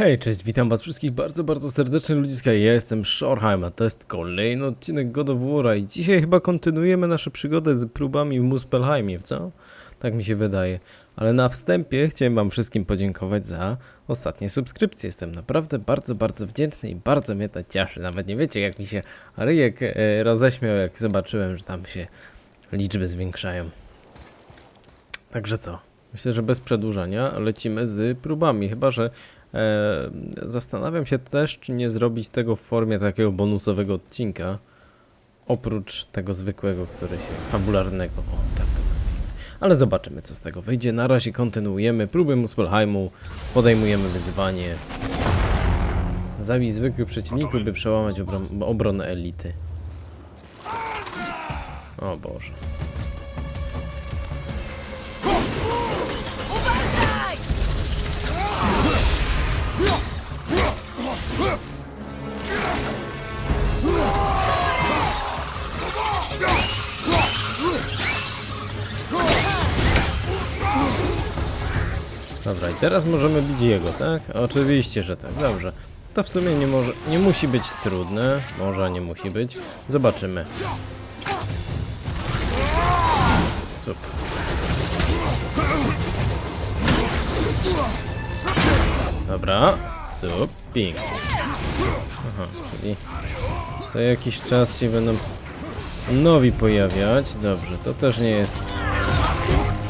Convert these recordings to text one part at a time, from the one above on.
Hej, cześć, witam was wszystkich bardzo, bardzo serdecznie ludziska, ja jestem Shorheim, a to jest kolejny odcinek God of War'a i dzisiaj chyba kontynuujemy naszą przygodę z próbami w Muspelheimie, co? Tak mi się wydaje. Ale na wstępie chciałem wam wszystkim podziękować za ostatnie subskrypcje. Jestem naprawdę bardzo, bardzo wdzięczny i bardzo mnie to cieszy. Nawet nie wiecie, jak mi się ryjek e, roześmiał, jak zobaczyłem, że tam się liczby zwiększają. Także co? Myślę, że bez przedłużania lecimy z próbami, chyba że zastanawiam się też, czy nie zrobić tego w formie takiego bonusowego odcinka, oprócz tego zwykłego, który się fabularnego, o tak to nazwijmy. Ale zobaczymy, co z tego wyjdzie. Na razie kontynuujemy próby Muspelheimu, podejmujemy wyzwanie. Zabij zwykłych przeciwników, by przełamać obron obronę elity. O Boże. Dobra, i teraz możemy bić jego, tak? Oczywiście, że tak, dobrze. To w sumie nie może, nie musi być trudne, może nie musi być. Zobaczymy. Cup. Dobra, cup, ping. Aha, czyli co jakiś czas się będą nowi pojawiać. Dobrze, to też nie jest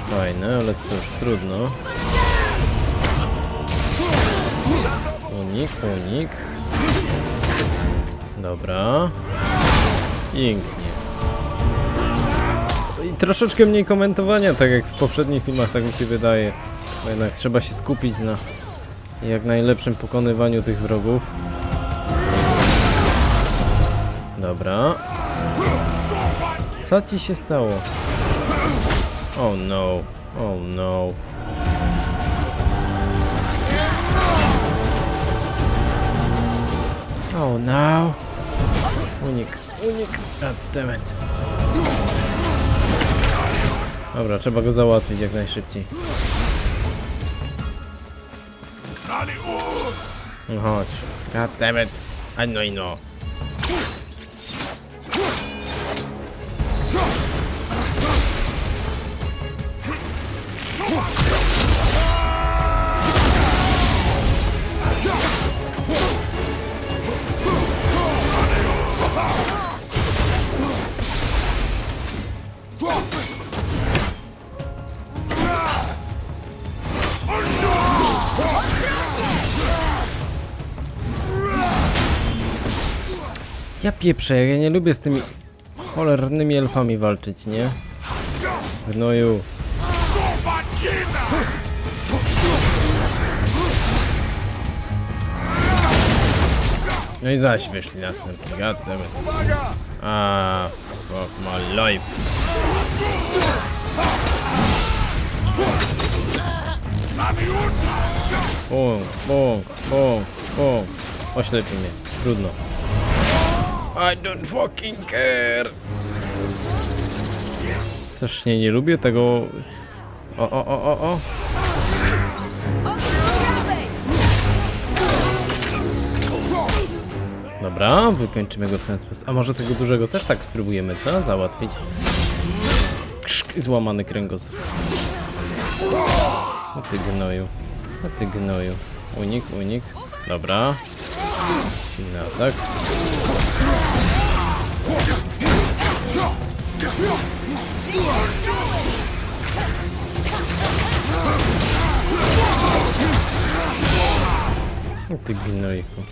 fajne, ale cóż, trudno. Unik, unik. Dobra. Pięknie. I troszeczkę mniej komentowania, tak jak w poprzednich filmach, tak mi się wydaje. Bo jednak trzeba się skupić na jak najlepszym pokonywaniu tych wrogów. Dobra. Co ci się stało? Oh no. Oh no. Oh no. Unik, unik. God damn it. Dobra, trzeba go załatwić jak najszybciej. No chodź. God damn it. I know, Ja pieprzę, ja nie lubię z tymi cholernymi elfami walczyć, nie? Gnoju. No i zaś wyszli następni, goddammit. A, fuck my life. Bum, bum, bum, bum. Oślepi mnie, trudno. I don't fucking care. Strasznie nie lubię tego. O, o, o, o, o. Dobra, wykończymy go w ten sposób. A może tego dużego też tak spróbujemy, co? Załatwić. Krzk, złamany kręgosłup. O ty gnoju. O ty gnoju. Unik, unik. Dobra. Silny atak. Ty gnojku.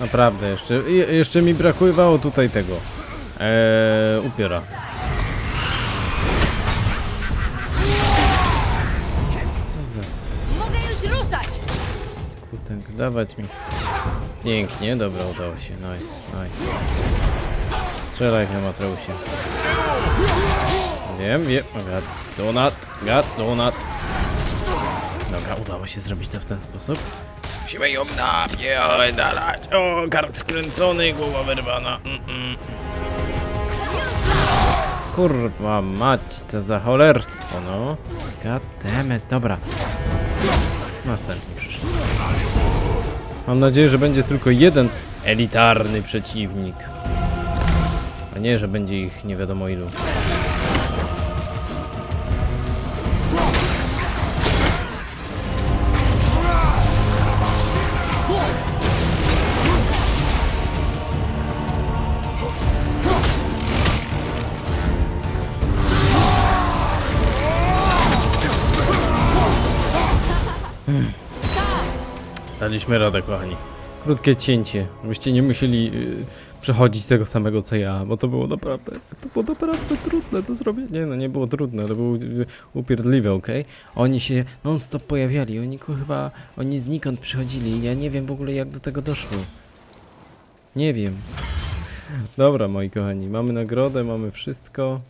Naprawdę, jeszcze, je- jeszcze mi brakowało tutaj tego. Eee, upiora. Co za Mogę już ruszać! kutek, dawać mi. Pięknie, dobra, udało się. Nice, nice. Strzelaj na Matreusie. Wiem, wiem. Gad donat, gad donat. Dobra, udało się zrobić to w ten sposób. Musimy ją napierdalać. O, kark skręcony, głowa wyrwana. Mm -mm. Kurwa mać, co za cholerstwo, no. God damn it, dobra. Następni przyszli. Mam nadzieję, że będzie tylko jeden elitarny przeciwnik. Nie, że będzie ich nie wiadomo ilu. Daliśmy radę, kochani. Krótkie cięcie, byście nie musieli y, przechodzić tego samego co ja, bo to było naprawdę, to było naprawdę trudne do zrobienia. Nie no, nie było trudne, ale było upierdliwe, okej? Oni się non-stop pojawiali, oni chyba, oni znikąd przychodzili, ja nie wiem w ogóle jak do tego doszło. Nie wiem. Dobra, moi kochani, mamy nagrodę, mamy wszystko.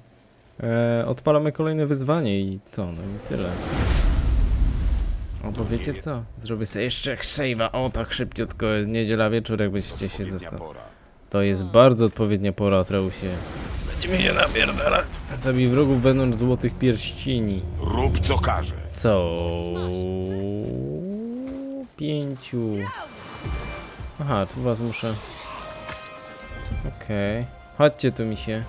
E, odpalamy kolejne wyzwanie i co, no i tyle. O, bo wiecie co? Zrobię sobie jeszcze save'a. O, tak szybciutko. Jest niedziela wieczór, jakbyście się został. To jest bardzo odpowiednia pora, Atreusie. Będziemy się napierdalać. Zabij wrogów wewnątrz złotych pierścieni. Rób co każe. Co? Pięciu. Aha, tu was muszę... Okej. Chodźcie tu, misie.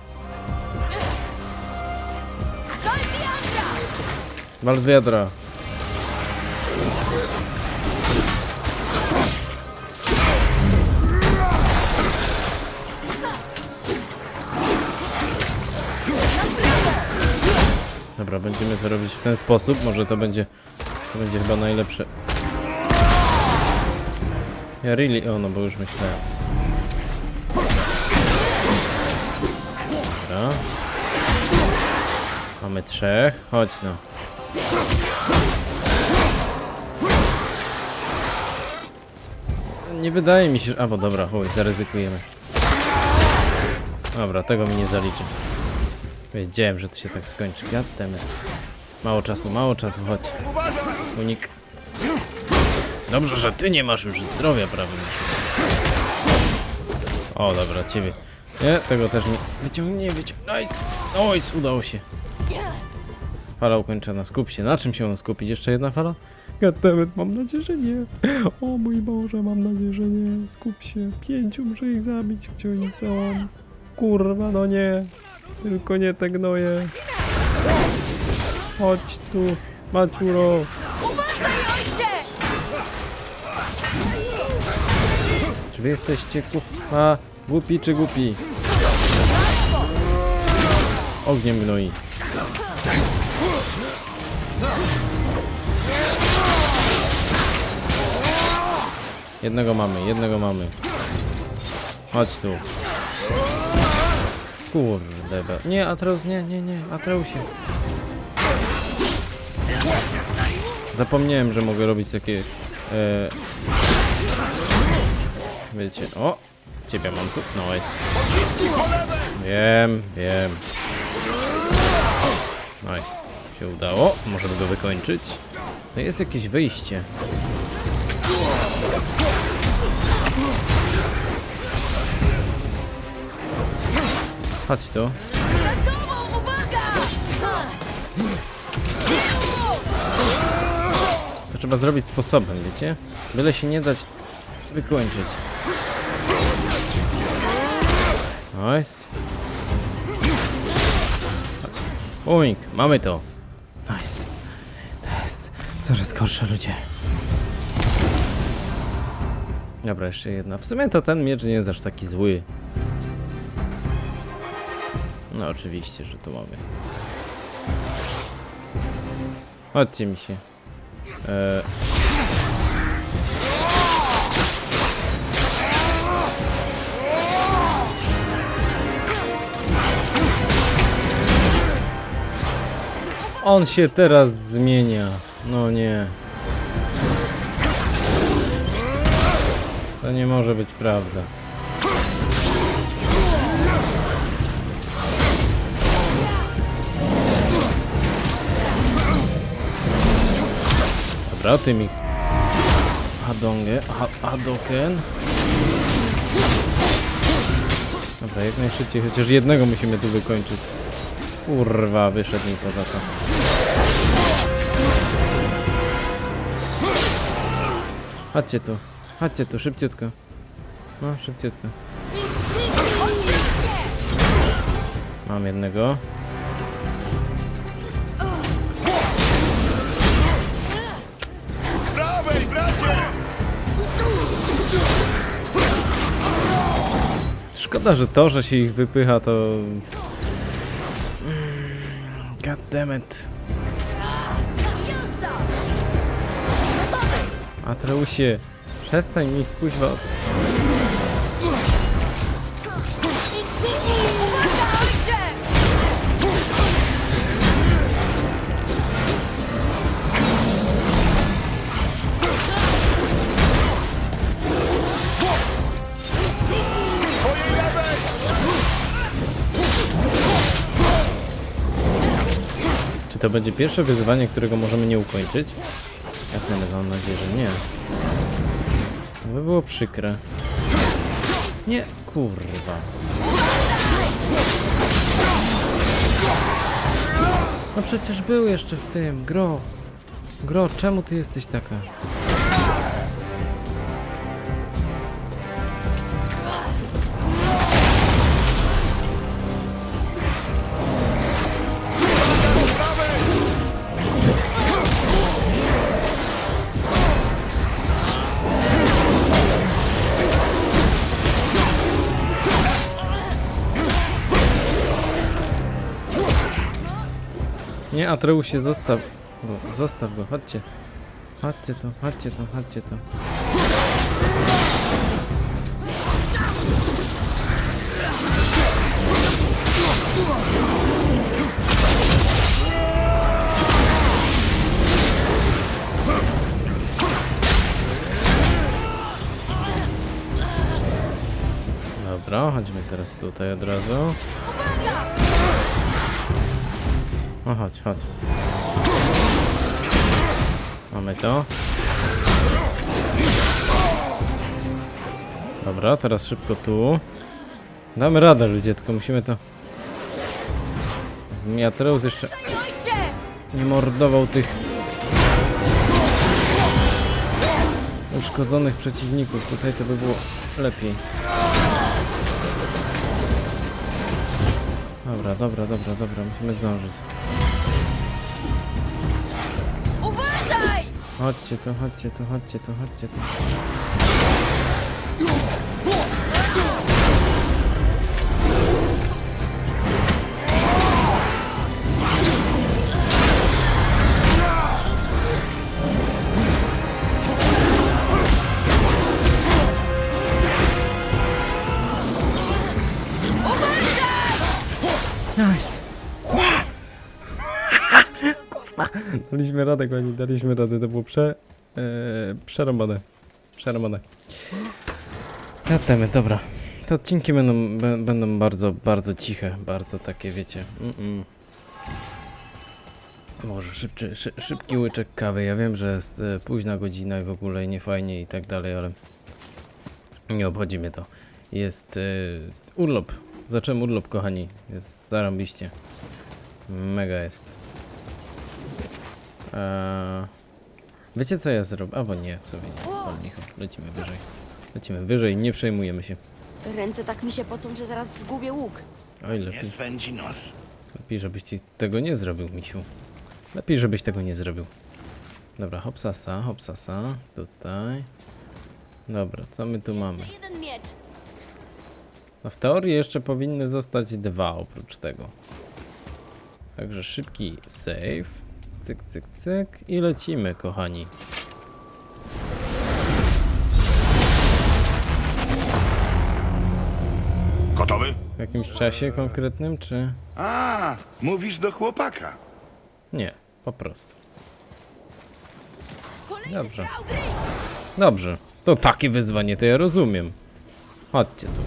Wal z wiadra. Dobra, będziemy to robić w ten sposób. Może to będzie. To będzie chyba najlepsze. Ja really. O, no bo już myślałem. Dobra. Mamy trzech. Chodź no. Nie wydaje mi się. A, bo dobra, chuj, zaryzykujemy. Dobra, tego mi nie zaliczy. Wiedziałem, że to się tak skończy. Goddammit. Mało czasu, mało czasu, chodź. Unik. Dobrze, że ty nie masz już zdrowia, prawie. O, dobra, ciebie. Nie, tego też nie. Wyciągnij, wyciągnij. Nice! Nice, udało się. Fala ukończona. Skup się. Na czym się mam skupić? Jeszcze jedna fala? Goddammit, mam nadzieję, że nie. O mój Boże, mam nadzieję, że nie. Skup się. Pięciu muszę ich zabić, gdzie oni są. Kurwa, no nie. Tylko nie te gnoje. Chodź tu, Maciuro. Uważaj, ojcze! Czy wy jesteście kurwa głupi czy głupi? Ogniem gnoi. Jednego mamy, jednego mamy. Chodź tu. Kurde. be- Nie, Atreus, nie, nie, nie, Atreusie. Zapomniałem, że mogę robić takie... E, Wiecie, o! Ciebie mam tu. No. Wiem, wiem. Nice. Się udało. Możemy go wykończyć. To jest jakieś wyjście. Chodź tu. To trzeba zrobić sposobem, wiecie? Byle się nie dać wykończyć. Nice. Unik, mamy to. Nice. To jest coraz gorsze ludzie. Dobra, jeszcze jedna. W sumie to ten miecz nie jest aż taki zły. No oczywiście, że to mogę. Chodźcie mi się. Eee, On się teraz zmienia. No nie. To nie może być prawda. Dobra, ty mi... Hadonge, ha Hadoken. Dobra, jak najszybciej, chociaż jednego musimy tu wykończyć. Kurwa, wyszedł mi poza to. Chodźcie tu. Chodźcie tu, szybciutko. No, szybciutko. Mam jednego. Szkoda, że to, że się ich wypycha, to... God damn it. Jazda! Gotowy! Atreusie, przestań mi ich kuźwa... to będzie pierwsze wyzwanie, którego możemy nie ukończyć? Ja będę mam nadzieję, że nie. To by było przykre. Nie, kurwa. No przecież był jeszcze w tym, Gro. Gro, czemu ty jesteś taka? Nie, Atreusie, zostaw go, zostaw go, chodźcie. Chodźcie tu, chodźcie tu, chodźcie tu. Dobra, chodźmy teraz tutaj od razu. Chodź, chodź. Mamy to. Dobra, teraz szybko tu. Damy radę ludzie, tylko musimy to... Miatreus jeszcze nie mordował tych uszkodzonych przeciwników. Tutaj to by było lepiej. Dobra, dobra, dobra, dobra, musimy zdążyć. Chodźcie tu, chodźcie tu, chodźcie tu, chodźcie tu. Daliśmy radę, kochani, daliśmy radę, to było prze... E, przerąbane. Przerąbane. Dobra. Te odcinki będą, będą bardzo, bardzo ciche, bardzo takie, wiecie. Mm -mm. Może szybczy, szy, szybki łyczek kawy. Ja wiem, że jest e, późna godzina i w ogóle nie fajnie i tak dalej, ale nie obchodzi mnie to. Jest e, urlop. Zacząłem urlop, kochani. Jest zarąbiście. Mega jest. Eee, wiecie co ja zrobię? Albo nie, w sumie nie. Licho. Lecimy wyżej. Lecimy wyżej, nie przejmujemy się. Ręce tak mi się pocą, że zaraz zgubię łuk. Oj, lepiej, Nie swędzi nos. lepiej żebyś ci tego nie zrobił, misiu. Lepiej, żebyś tego nie zrobił. Dobra, hopsasa, hopsasa. Tutaj. Dobra, co my tu mamy? Jeden miecz. No w teorii jeszcze powinny zostać dwa oprócz tego. Także szybki save. Cyk, cyk, cyk. I lecimy, kochani. Gotowy? W jakimś czasie konkretnym, czy... A, mówisz do chłopaka. Nie, po prostu. Kolejny Dobrze. strzał gry! Dobrze. To takie wyzwanie, to ja rozumiem. Chodźcie tu.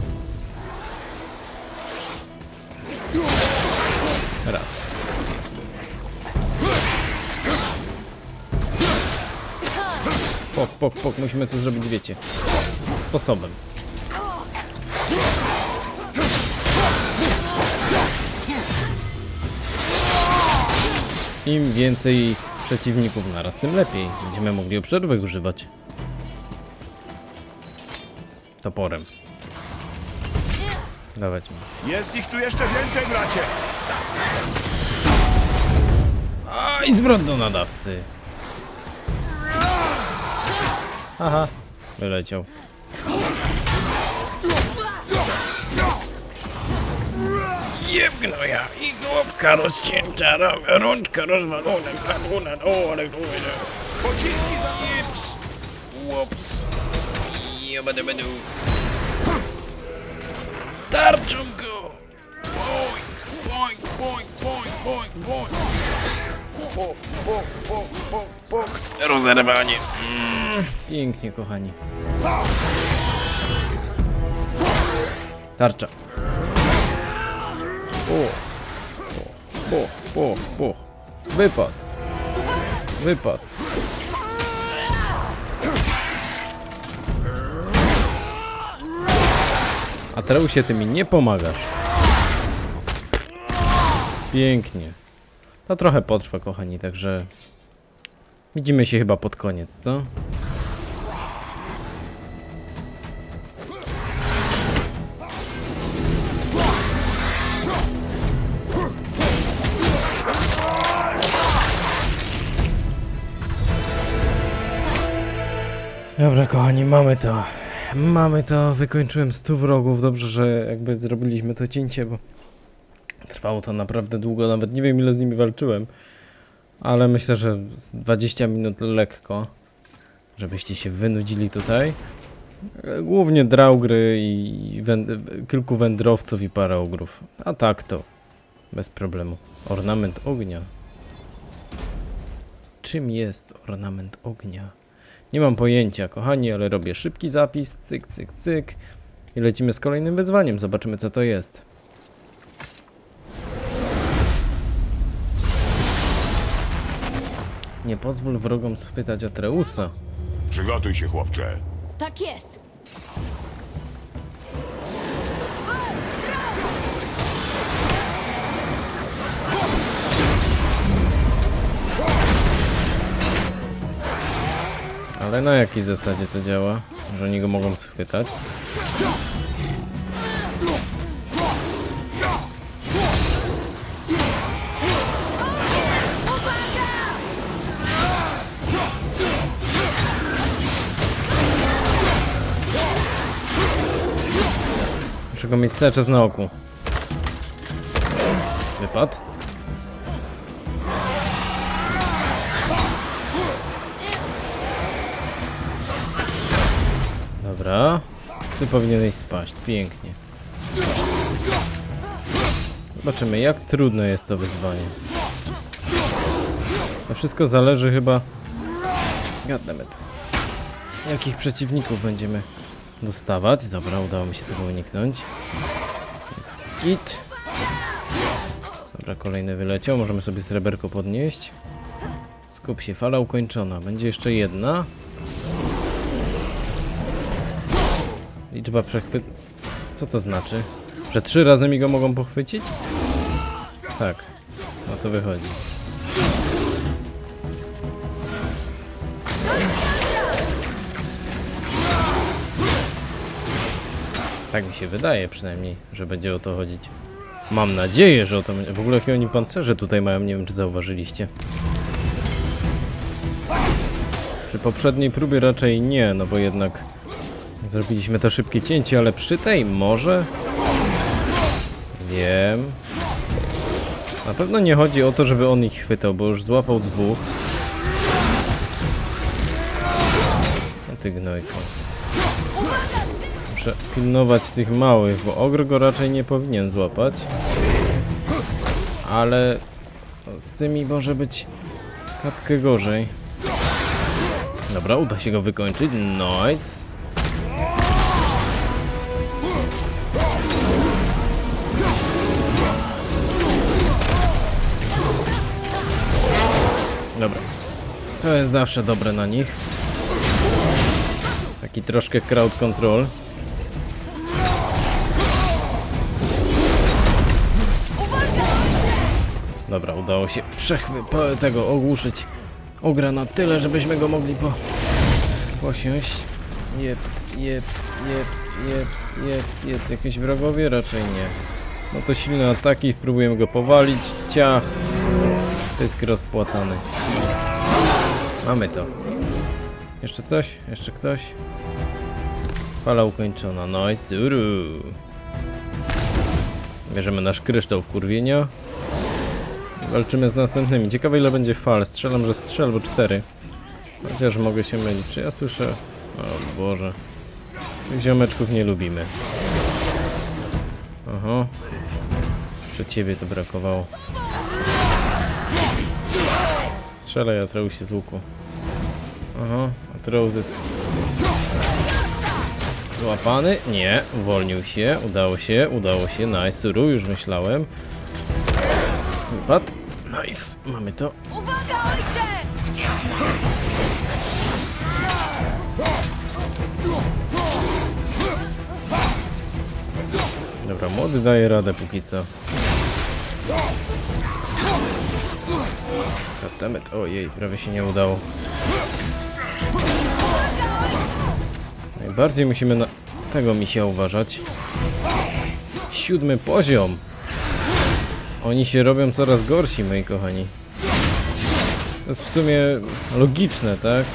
Raz. Pok, pok, pok, musimy to zrobić, wiecie. Sposobem. Im więcej przeciwników naraz, tym lepiej. Będziemy mogli obserwy używać. toporem. Dawać mi. Jest ich tu jeszcze więcej, bracie! A i zwrot do nadawcy. Aha, wyleciał. Jeb gnoja i głowka rozcięta, ram- rączka rozwalona, padło na dół, ale dójdę. Pociski za Jeps, łops, jebadebadu. Tarczą go! Boing, boing, boing, boing, boing, boing. Po, po, po. Rozerwanie. Pięknie, kochani. Tarcza. Po, po, po, po. Wypad. Wypad. A Treusie, ty mi nie pomagasz. Pięknie. To trochę potrwa, kochani, także... Widzimy się chyba pod koniec, co? Dobra, kochani, mamy to. Mamy to. Wykończyłem 100 wrogów. Dobrze, że jakby zrobiliśmy to cięcie, bo trwało to naprawdę długo. Nawet nie wiem, ile z nimi walczyłem. Ale myślę, że z 20 minut lekko, żebyście się wynudzili tutaj. Głównie draugry i węd- kilku wędrowców i parę ogrów. A tak to, bez problemu. Ornament ognia. Czym jest ornament ognia? Nie mam pojęcia, kochani, ale robię szybki zapis, cyk, cyk, cyk. I lecimy z kolejnym wyzwaniem, zobaczymy co to jest. Nie pozwól wrogom schwytać Atreusa. Przygotuj się, chłopcze. Tak jest. Ale na jakiej zasadzie to działa? Że oni go mogą schwytać? Go mieć cały czas na oku. Wypad. Dobra. Ty powinieneś spaść. Pięknie. Zobaczymy, jak trudne jest to wyzwanie. To wszystko zależy chyba... Goddammit. Jakich przeciwników będziemy dostawać. Dobra, udało mi się tego uniknąć. Jest git. Dobra, kolejny wyleciał. Możemy sobie sreberko podnieść. Skup się, fala ukończona. Będzie jeszcze jedna. Liczba przechwyt... Co to znaczy? Że trzy razy mi go mogą pochwycić? Tak. No to wychodzi. Tak mi się wydaje przynajmniej, że będzie o to chodzić. Mam nadzieję, że o to będzie. W ogóle jakie oni pancerze tutaj mają, nie wiem czy zauważyliście. Przy poprzedniej próbie raczej nie, no bo jednak Zrobiliśmy to szybkie cięcie, ale przy tej może? Wiem. Na pewno nie chodzi o to, żeby on ich chwytał, bo już złapał dwóch. No ty gnojko. Muszę pilnować tych małych, bo ogr go raczej nie powinien złapać. Ale z tymi może być kapkę gorzej. Dobra, uda się go wykończyć. Nice. Dobra. To jest zawsze dobre na nich. Taki troszkę crowd control. Dobra, udało się przechwy tego ogłuszyć ogra na tyle, żebyśmy go mogli po posiąść. Jeps, jeps, jeps, jeps, jeps, jeps. Jakieś wrogowie? Raczej nie. No to silne ataki, próbujemy go powalić. Ciach. Pysk rozpłatany. Mamy to. Jeszcze coś? Jeszcze ktoś? Fala ukończona. I suru. Bierzemy nasz kryształ w kurwienia. Walczymy z następnymi. Ciekawe ile będzie fal. Strzelam, że strzel albo cztery. Chociaż mogę się mylić. Czy ja słyszę... O Boże. Ziomeczków nie lubimy. Aha. Czy ciebie to brakowało? Strzelaj Atreusie z łuku. Aha. Atreus jest... Złapany? Nie. Uwolnił się. Udało się. Udało się. Nice. Już myślałem. Wypad. Nice. Mamy to. Uwaga, ojcze! Dobra, młody daje radę póki co. Katemet, ojej, prawie się nie udało. Najbardziej musimy na tego misia uważać. Siódmy poziom. Oni się robią coraz gorsi, moi kochani. To jest w sumie logiczne, tak?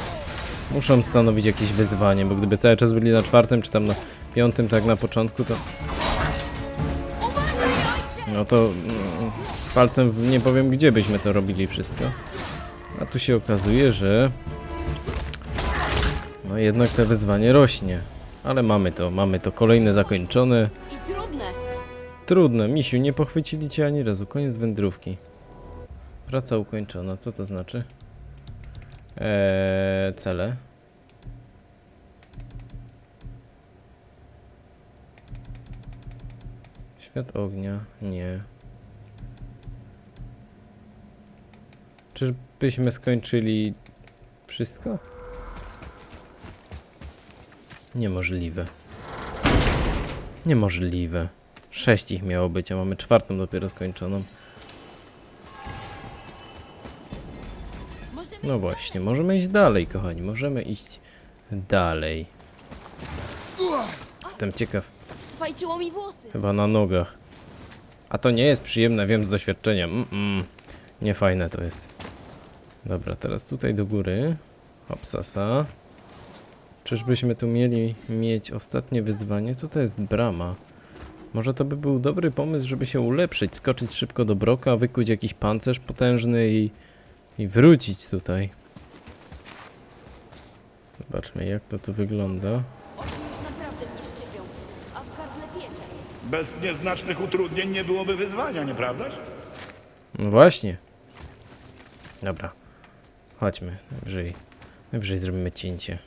Muszą stanowić jakieś wyzwanie, bo gdyby cały czas byli na czwartym, czy tam na piątym, tak na początku, to no to mm, z palcem nie powiem gdzie byśmy to robili wszystko. A tu się okazuje, że no jednak to wyzwanie rośnie. Ale mamy to, mamy to kolejne zakończone. Trudne, misiu, nie pochwycili cię ani razu. Koniec wędrówki. Praca ukończona, co to znaczy? Eee, cele. Świat ognia, nie. Czyżbyśmy skończyli wszystko? Niemożliwe. Niemożliwe. Sześć ich miało być, a mamy czwartą dopiero skończoną. No właśnie, możemy iść dalej, kochani. Możemy iść dalej. Jestem ciekaw. Swajczyło mi włosy. Chyba na nogach. A to nie jest przyjemne, wiem z doświadczenia. Mm -mm. Nie fajne to jest. Dobra, teraz tutaj do góry. Hopsasa. Czyżbyśmy tu mieli mieć ostatnie wyzwanie? Tutaj jest brama. Może to by był dobry pomysł, żeby się ulepszyć, skoczyć szybko do broka, wykuć jakiś pancerz potężny i, i wrócić tutaj. Zobaczmy jak to tu wygląda. Oczy już naprawdę mnie szczypią, a w gardle piecze. Bez nieznacznych utrudnień nie byłoby wyzwania, nieprawdaż? No właśnie. Dobra. Chodźmy. Najwyżej, najwyżej zrobimy cięcie.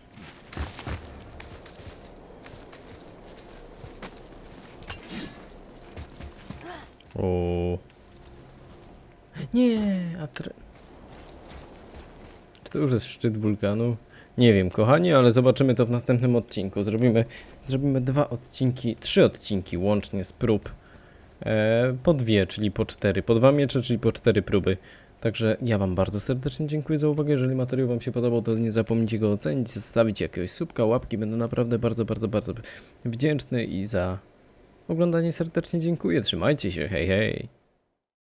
O. Nie, a tre... Czy to już jest szczyt wulkanu? Nie wiem, kochani, ale zobaczymy to w następnym odcinku. Zrobimy, zrobimy dwa odcinki, trzy odcinki łącznie z prób. E, po dwie, czyli po cztery, po dwa miecze, czyli po cztery próby. Także ja Wam bardzo serdecznie dziękuję za uwagę. Jeżeli materiał Wam się podobał, to nie zapomnijcie go ocenić, zostawić jakiegoś subka, łapki. Będę naprawdę bardzo, bardzo, bardzo wdzięczny i za oglądanie serdecznie dziękuję. Trzymajcie się, hej, hej.